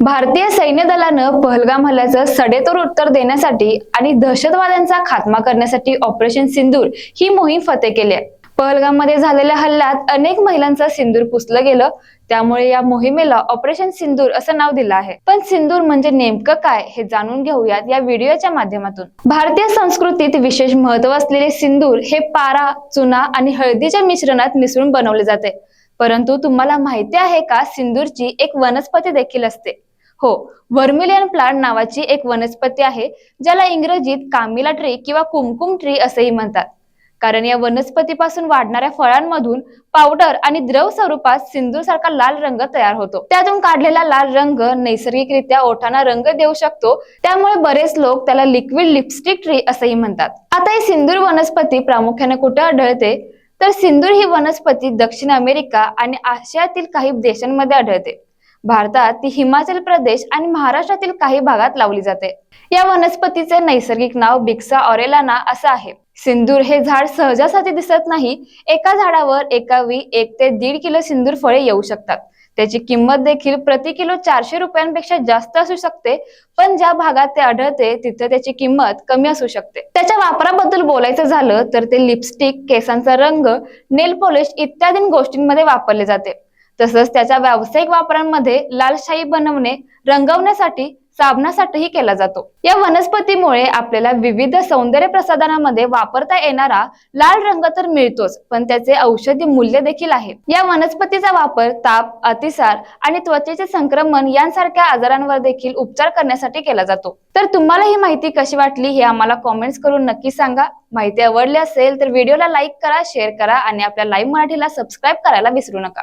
भारतीय सैन्य दलानं पहलगाम हल्ल्याचं सडेतोड उत्तर देण्यासाठी आणि दहशतवाद्यांचा खात्मा करण्यासाठी ऑपरेशन सिंदूर ही मोहीम फते केली आहे पहलगाममध्ये झालेल्या हल्ल्यात अनेक महिलांचं सिंदूर पुसलं गेलं. त्यामुळे या मोहिमेला ऑपरेशन सिंदूर असं नाव दिलं आहे. पण सिंदूर म्हणजे नेमकं काय हे जाणून घेऊयात या व्हिडिओच्या माध्यमातून. भारतीय संस्कृतीत विशेष महत्त्व असलेले सिंदूर हे पारा चुना आणि हळदीच्या मिश्रणात मिसळून बनवले जाते. परंतु तुम्हाला माहिती आहे का सिंदूरची एक वनस्पती देखील असते. हो वर्मिलियन प्लांट नावाची एक वनस्पती आहे ज्याला इंग्रजीत कामिला ट्री किंवा कुमकुम ट्री असेही म्हणतात. कारण या वनस्पतीपासून वाढणाऱ्या फळांमधून पावडर आणि द्रव स्वरूपात सिंदूर सारखा लाल रंग तयार होतो. त्यातून काढलेला लाल रंग नैसर्गिकरित्या ओठांना रंग देऊ शकतो त्यामुळे बरेच लोक त्याला लिक्विड लिपस्टिक ट्री असंही म्हणतात. आता ही सिंदूर वनस्पती प्रामुख्याने कुठे आढळते? तर सिंदूर ही वनस्पती दक्षिण अमेरिका आणि आशियातील काही देशांमध्ये आढळते. भारतात ती हिमाचल प्रदेश आणि महाराष्ट्रातील काही भागात लावली जाते. या वनस्पतीचे नैसर्गिक नाव बिक्सा ऑरेलाना असं आहे. सिंदूर हे झाड सहजासाठी दिसत नाही. एका झाडावर एकावी एक ते दीड किलो सिंदूर फळे येऊ शकतात. त्याची किंमत देखील प्रति किलो चारशे रुपयांपेक्षा जास्त असू शकते पण ज्या भागात ते आढळते तिथे त्याची किंमत कमी असू शकते. त्याच्या वापराबद्दल बोलायचं झालं तर ते लिपस्टिक केसांचा रंग नेल पॉलिश इत्यादी गोष्टींमध्ये वापरले जाते. तसंच त्याच्या व्यावसायिक वापरांमध्ये लालशाही बनवणे रंगवण्यासाठी साबणासाठीही केला जातो. या वनस्पतीमुळे आपल्याला विविध सौंदर्य प्रसाधनामध्ये वापरता येणारा लाल रंग तर मिळतोच पण त्याचे औषधी मूल्य देखील आहे. या वनस्पतीचा वापर ताप अतिसार आणि त्वचेचे संक्रमण यांसारख्या आजारांवर देखील उपचार करण्यासाठी केला जातो. तर तुम्हाला ही माहिती कशी वाटली हे आम्हाला कॉमेंट्स करून नक्की सांगा. माहिती आवडली असेल तर व्हिडिओला लाईक करा शेअर करा आणि आपल्या लाईव्ह मराठीला सबस्क्राईब करायला विसरू नका.